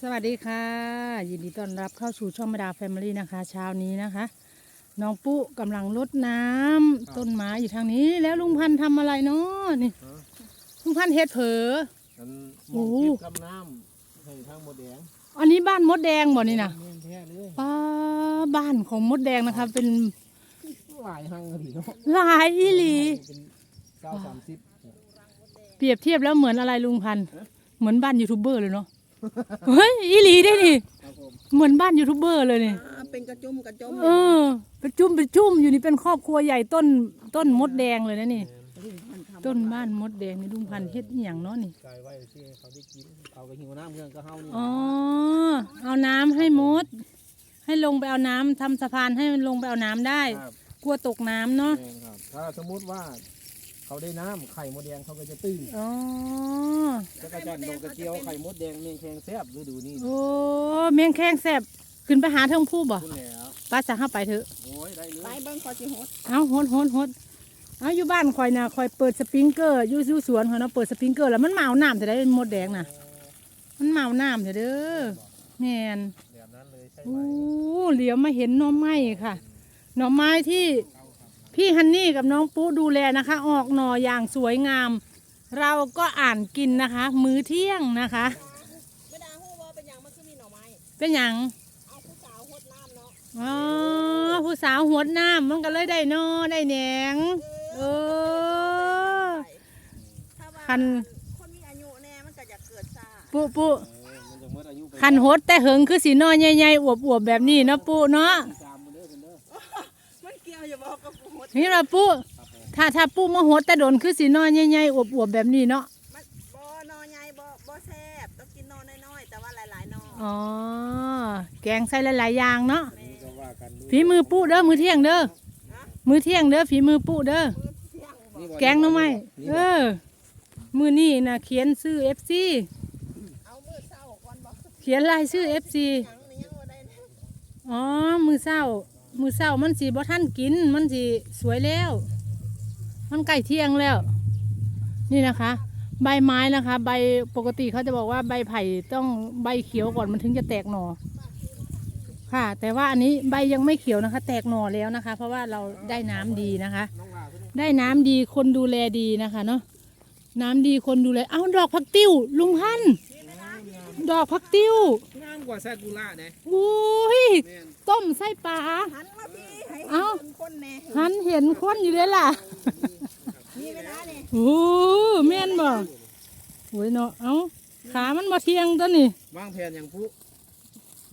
สวัสดีค่ะ ยินดีต้อนรับเข้าสู่ช่องมาดาแฟมิลี่นะคะ เช้านี้นะคะ น้องปุ๊กำลังรดน้ำต้นไม้อยู่ทางนี้แล้วลุงพันธุ์ทำอะไรเนาะนี่ฮะ ลุงพันธุ์เฮ็ดเผลอมันมโอ้องโหเก็บกับน้ำให้ทางหมดแดงอันนี้บ้านมดแดงบ่นี่นะแม่นแท้เลยป้าบ้านของมดแดงนะคะ เป็นหลายหังกันทีเนาะหลายอีหลี เป็นเก้าสามสิบเปรียบเทียบแล้วเหมือนอะไรลุงพันธุ์เหมือนบ้านยูทูบเบอร์เลยเนาะ เฮ้ยอีหลีได้นี่ครับผมเหมือนบ้านยูทูบเบอร์เลยนี่ อ่าเป็นกระจุมกระจมเออเป็นจุ่มเป็นจุ่มอยู่นี่เป็นครอบครัวใหญ่ต้นต้นมดแดงเลยนะนี่ต้นบ้านมดแดงนี่ลุงพันธุ์เฮ็ดอหย่างเนาะนี่กายไว้ที่ให้เขาได้กินเขาก็หิวน้ำเพื่อนก็เฮานี่อ๋อเอาน้ำให้มด ให้ลงไปเอาน้ำทำสะพานให้มันลงไปเอาน้ำได้ ครับกลัวตกน้ำเนาะ แม่นครับ ถ้าสมมุติว่า เขาได้น้ำไข่มดแดงเขาก็จะตื้นอ๋อแล้วก็จะลงกระเจียวไข่มดแดงเมียงแคงแซ่บฤดูนี้โอ้เมียงแข้งแสบขึ้นไปหาเทิงผู้บ่คุณแล้วป้าจะเข้าไปเถอะโอ้ยได้เลยไปเบิ้งคอจิฮดเอาโหดโหดโหดเอาอยู่บ้านคอยนะคอยเปิดสปริงเกอร์อยู่อยู่สวนคอยเนาะเปิดสปริงเกอร์แล้วมันเมาน้ำจะได้มดแดงน่ะ มันเมาน้ำเถอะเด้อแม่นแบบนั้นเลยใช่ไหมโอ้เหลียวมาเห็นหน่อไม้ค่ะหน่อไม้ที่ พี่ฮันนี่กับน้องปุ๊ดูแลนะคะ ออกหน่ออย่างสวยงาม เราก็อ่านกินนะคะ มื้อเที่ยงนะคะ ไม่ได้ฮู้ว่าเป็นหยังมันคือมีหน่อไม้เป็นอย่างเอาผู้สาวฮดน้ำเนาะอ๋อผู้สาวหวดน้ำมันก็เลยได้หนอได้แหนง เออ ถ้าว่าคัน คนมีอายุแน่มันก็จะเกิดซ่าปุ๊ปุ๊เออมันจะหมดอายุไปคันหดแต่เหิงคือสีนอใหญ่ๆอวบๆแบบนี้เนาะปุ๊เนาะตามมาเด้อเพิ่นเด้อ มันเกี่ยวอย่า บอกกับผู้ฮดนี่เราปุ๊ถ้าถ้าปุ๊มาหดแต่โดนคือสีนอใหญ่ๆอวบๆแบบนี้เนาะมันบ่นอใหญ่บ่บ่แซ่บต้องกินนอน้อยๆแต่ว่าหลายๆนออ๋อแกงใส่หลายๆอย่างเนาะอันนี้ก็ว่ากันดูฝีมือปุ๊เด้อมือเที่ยงเด้อมือเที่ยงเด้อฝีมือปุ๊เด้อเที่ยงบ่นี่บ่แกงหน้องไม้นี่เอบ่อ มือนี่นะเขียนชื่อ FC เอามือเศร้าก่อนบ่เขียนลายชื่อ FC หยังนี่ยังบ่ได้นะอ๋อ มือเศร้า มือเศร้ามันสีบ่ท่านกิน มันสีสวยแล้ว มันใกล้เที่ยงแล้ว นี่นะคะ ใบไม้นะคะ ใบปกติเขาจะบอกว่าใบไผ่ต้องใบเขียวก่อนมันถึงจะแตกหน่อ ค่ะ แต่ว่าอันนี้ใบยังไม่เขียวนะคะ แตกหน่อแล้วนะคะ เพราะว่าเราได้น้ำดีนะคะน้องลาเพิ่นได้น้ำดีคนดูแลดีนะคะเนาะน้ำดีคนดูแลเอ้าดอกผักติ้ว ลุงพันธุ์ดอกผักติ้วงามกว่าซากุระนะอุ้ยแม่น ต้มไส้ปลา หันมาพี่ให้เอ้าห็นคนแน่หันเห็นคนอยู่เลยล่ะ มีเวลานี่โอ้แม่นบ่โอ้ยเนาะ เอ้า ขามันมาเทียงตัวนี่วางแผนอย่างผู้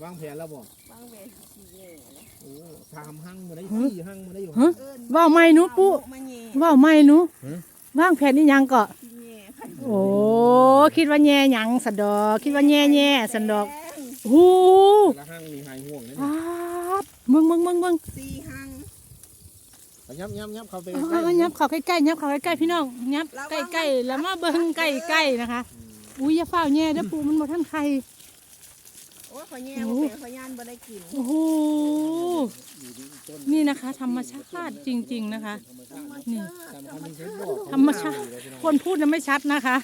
วางแผนแล้วบอกบางเวรสิแย่เลยโอ้ทำหั่งมาได้สี่หั่งมาได้อยู่ ฮะเอิ้นว่าวไม่หนูปุ๊มาแย่ว่าวไม่หนูฮะว่างแผนนี่ยังเกาะสิแย่ค่ะโอ้คิดว่าแย่หยังสันดอก คิดว่าแย่แย่สันดอกโอ้แต่ละหั่งมีหายห่วงนะป๊าบ มึงมึงมึงมึงสี่หังนี่ยับยับยับเข้าไปเอาเอายับเข้าใกล้ๆยับเข้าใกล้ๆพี่น้องยับใกล้ๆแล้วมาเบิ่งใกล้ๆนะคะ อุ้ยอย่าฝ้าวแย่เด้อปูมันบ่ทันใครโอ้ยขอแย่บ่เป็นขอยานบ่ได้กินโอ้โหนี่นะคะ ธรรมชาติจริง ๆนะคะนี่สำคัญที่สุดบอกธรรมชาติคนพูดน่ะไม่ชัดนะคะ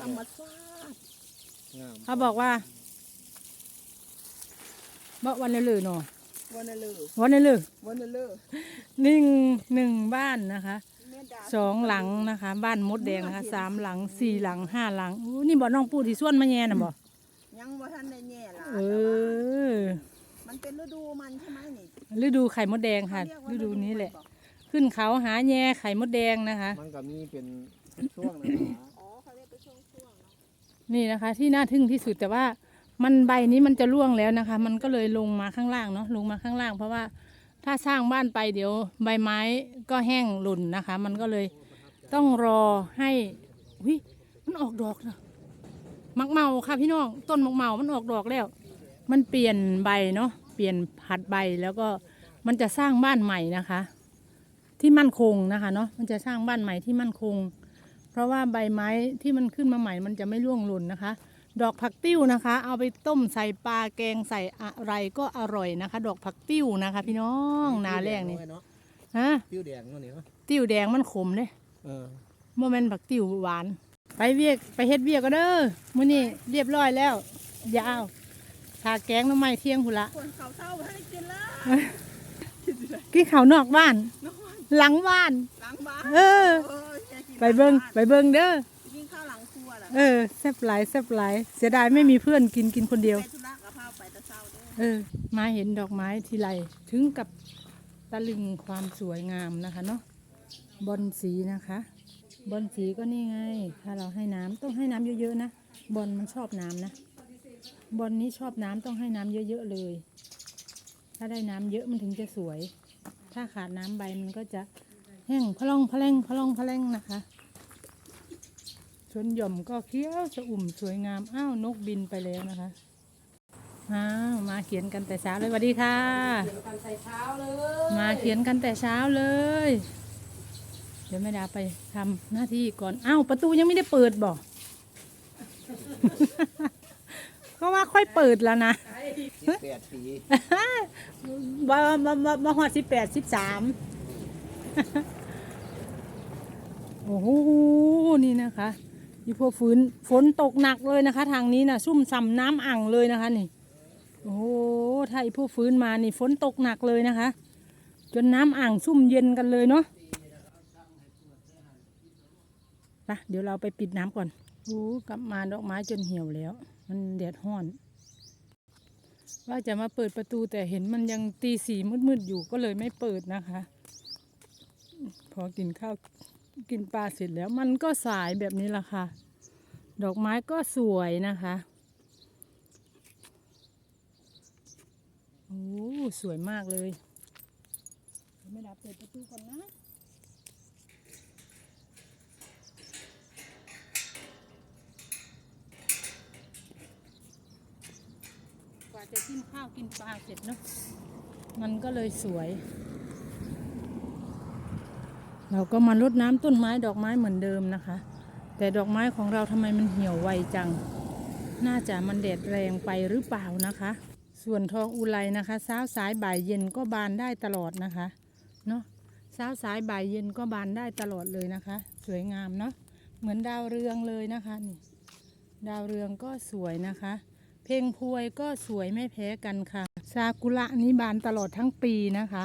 ธรรมชาติงามเขาบอกว่าบ่วันละเลยเนาะ วันละเลอวันละเลยวันละเลอหนึ่งหนึ่งบ้านนะคะแม่ดาสองหลังนะคะ บ้านมดแดงนะคะสามหลังสี่หลังห้าหลังอู้นี่บ่น้องปูที่ส่วนมาแย่น่ะบ่ยังบ่ทันได้แย่ล่ะเออมันเป็นฤดูมันใช่ไหมนี่ฤดูไข่มดแดงค่ะเขาเรียกว่าฤดูนี้แหละมันบอกขึ้นเขาหาแย่ไข่มดแดงนะคะ มันก็มีเป็นช่วงนะนะอ๋อเขาเรียกเป็นช่วงๆเนาะนี่นะคะ ที่น่าทึ่งที่สุดแต่ว่า มันใบนี้มันจะร่วงแล้วนะคะ มันก็เลยลงมาข้างล่างเนาะลงมาข้างล่าง เพราะว่าถ้าสร้างบ้านไปเดี๋ยวใบไม้ก็แห้งหล่นนะคะ มันก็เลยต้องรอให้วิมันออกดอกนะมักเมาค่ะพี่น้องต้นมักเมา มันออกดอกแล้ว มันเปลี่ยนใบเนาะเปลี่ยนผัดใบแล้วก็มันจะสร้างบ้านใหม่นะคะ ที่มั่นคงนะคะเนาะมันจะสร้างบ้านใหม่ที่มั่นคง เพราะว่าใบไม้ที่มันขึ้นมาใหม่ มันจะไม่ร่วงหล่นนะคะ ดอกผักติ้วนะคะ เอาไปต้มใส่ปลาแกงใส่อะไรก็อร่อยนะคะ ดอกผักติ้วนะคะ พี่น้องนาแรกนี่เนาะฮะติ้วแดงเนาะนี่เนาะติ้วแดงมันขมเลยเออโมเมนผักติ้วหวาน ไปเวียกไปเฮ็ดเวียกก็เด้อมื้อนี้เรียบร้อยแล้วไยาวทาแกงหน้ำไม้เที่ยงหุ่นละคนเขาเศร้าให้กินแล้วกินข้าวนอกบ้าน หลังบ้าน หลังบ้าน เออโยแกกินไปเบิงไปเบิงเด้อ เออแซ่บหลายแซ่บหลาย เสียดายไม่มีเพื่อนกินกินคนเดียว ไปธุระกับข้าวไปแต่เช้าเด้อเออ มาเห็นดอกไม้ทีไรถึงกับตะลึงความสวยงามนะคะเนาะบอลสีนะคะ บอลสีก็นี่ไง ถ้าเราให้น้ำต้องให้น้ำเยอะๆนะบอลมันชอบน้ำนะบอลนี้ชอบน้ำต้องให้น้ำเยอะๆเลย ถ้าได้น้ำเยอะมันถึงจะสวย ถ้าขาดน้ำใบมันก็จะแห้งพะล่องพะแรงพะล่องพะแรงนะคะ สวนหย่อมก็เขียวจะอุ่มสวยงาม อ้าวนกบินไปแล้วนะคะ อ้าวมาเขียนกันแต่เช้าเลยสวัสดีค่ะมาเขียนกันแต่เช้าเลย เดี๋ยวแม่ดาไปทำหน้าที่ก่อน อ้าวประตูยังไม่ได้เปิดบอกก็ว่าค่อยเปิดแล้วนะ สิบแปดปีบ่บ่บ่บ่ฮอดสิบแปดสิบสามโอ้โห นี่นะคะ ยี่พวกฝืนฝนตกหนักเลยนะคะ ทางนี้นะซุ่มซำน้ำอ่างเลยนะคะนี่โอ้โหถ้าไอ้พวกฟื้นมานี่ฝนตกหนักเลยนะคะ จนน้ำอ่างซุ่มเย็นกันเลยเนาะไปเดี๋ยวเราไปปิดน้ำก่อนโอ้กลับมาดอกไม้จนเหี่ยวแล้ว มันแดดห้อน ว่าจะมาเปิดประตูแต่เห็นมันยังตีสีมืดๆอยู่ก็เลยไม่เปิดนะคะ พอกินข้าว กินปลาเสร็จแล้ว มันก็สายแบบนี้ละค่ะ ดอกไม้ก็สวยนะคะโอ้สวยมากเลย ไม่ดับเปิดประตูก่อนนะกว่าจะกินข้าวกินปลาเสร็จเนาะมันก็เลยสวย เราก็มารดน้ำต้นไม้ดอกไม้เหมือนเดิมนะคะ แต่ดอกไม้ของเราทำไมมันเหี่ยวไวจัง น่าจะมันแดดแรงไปหรือเปล่านะคะ ส่วนทองอุไรนะคะเช้าสายบ่ายเย็นก็บานได้ตลอดนะคะเนาะเช้าสายบ่ายเย็นก็บานได้ตลอดเลยนะคะ สวยงามเนาะเหมือนดาวเรืองเลยนะคะนี่ดาวเรืองก็สวยนะคะ เพลงพวยก็สวยไม่แพ้กันค่ะซากุระนี้บานตลอดทั้งปีนะคะ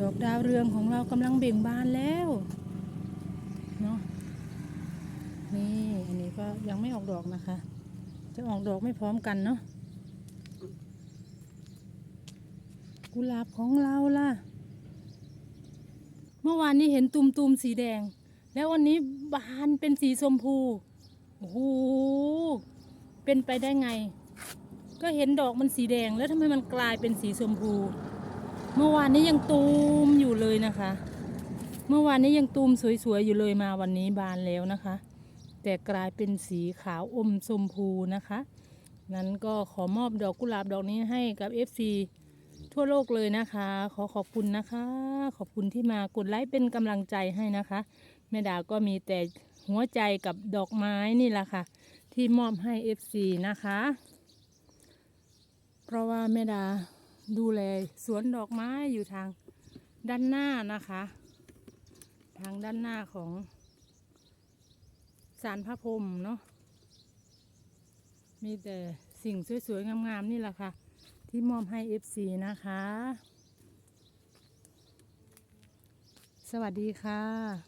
ดอกดาวเรืองของเรากำลังเบ่งบานแล้วเนาะนี่อันนี้ก็ยังไม่ออกดอกนะคะ จะออกดอกไม่พร้อมกันเนาะกุหลาบของเราล่ะ เมื่อวานนี้เห็นตุ่มๆสีแดง แล้ววันนี้บานเป็นสีชมพูโอ้โหเป็นไปได้ไง ก็เห็นดอกมันสีแดงแล้วทำไมมันกลายเป็นสีชมพู เมื่อวานนี้ยังตูมอยู่เลยนะคะ เมื่อวานนี้ยังตูมสวยๆอยู่เลยมาวันนี้บานแล้วนะคะ แต่กลายเป็นสีขาวอมชมพูนะคะ นั้นก็ขอมอบดอกกุหลาบดอกนี้ให้กับ FC ทั่วโลกเลยนะคะ ขอขอบคุณนะคะ ขอบคุณที่มากดไลค์เป็นกำลังใจให้นะคะแม่ดาก็มีแต่หัวใจกับดอกไม้นี่แหละค่ะ ที่มอบให้ FC นะคะ เพราะว่าแม่ดา ดูแลสวนดอกไม้อยู่ทางด้านหน้านะคะ ทางด้านหน้าของศาลพระพรมเนาะมีแต่สิ่งสวยๆ งามๆ นี่แหละค่ะ ที่มอบให้ FC นะคะ สวัสดีค่ะ